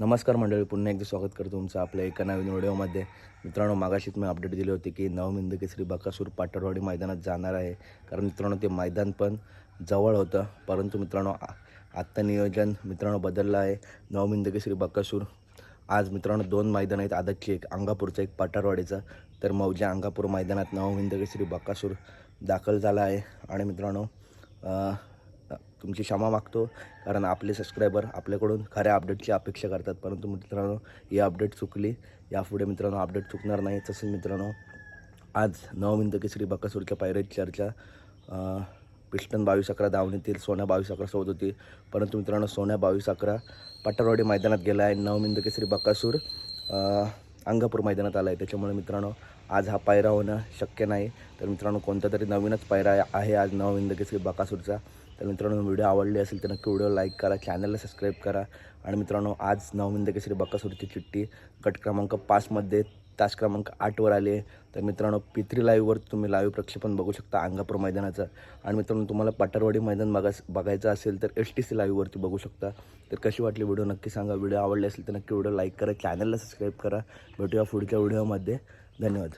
नमस्कार मंडळी पुन्हा एकदा स्वागत करतो तुमचं आपल्या एका नवीन व्हिडिओमध्ये. मित्रांनो मागाशीत मी अपडेट दिली होती की नवमिंद केसरी बकासूर पाटरवाडी मैदानात जाणार आहे. कारण मित्रांनो ते मैदान पण जवळ होतं. परंतु मित्रांनो आत्ता नियोजन मित्रांनो बदललं आहे. नवमिंद केसरी बकासूर. आज मित्रांनो दोन मैदान आहेत. आदतची एक अंगापूरचं एक पाटारवाडीचं तर मौजा अंगापूर मैदानात नवमिंद केसरी बकासूर दाखल झाला आहे. आणि मित्रांनो तुमची क्षमा मागतो कारण आपले सबस्क्रायबर आपल्याकडून खऱ्या अपडेटची अपेक्षा करतात. परंतु मित्रांनो ही अपडेट चुकली. यापुढे मित्रांनो अपडेट चुकणार नाही. तसेच मित्रांनो आज नवमिंद केसरी बकासूरच्या पायरेट चर्चा पिस्टन बावीस अकरा दावणीतील सोन्या बावीस अकरा सोबत होती. परंतु मित्रांनो सोन्या बावीस अकरा पठारवाडी मैदानात गेला आहे नवमिंद केसरी बकासूर अंगापूर मैदानात आला आहे त्याच्यामुळे मित्रांनो आज हा पायरा होणं शक्य नाही. तर मित्रांनो कोणता तरी नवीनच पायरा आहे आज नवीन लगेच बकासूरचा. तर मित्रांनो व्हिडिओ आवडली असेल तर नक्की व्हिडिओ लाईक करा चॅनलला सबस्क्राईब करा. आणि मित्रांनो आज नवमिंद केसरी बकासूरची चिठ्ठी गट क्रमांक पाचमध्ये तास क्रमांक आठवर आले तर मित्रांनो पित्री लाईव्हवर तुम्ही लाईव्ह प्रक्षेपण बघू शकता अंगापूर मैदानाचं. आणि मित्रांनो तुम्हाला पाटरवाडी मैदान बघा बघायचं असेल तर एस टी सी लाईव्हवरती बघू शकता. तर कशी वाटली व्हिडिओ नक्की सांगा. व्हिडिओ आवडले असेल तर नक्की व्हिडिओ लाईक करा चॅनलला सबस्क्राईब करा. भेटूया पुढच्या व्हिडिओमध्ये. धन्यवाद.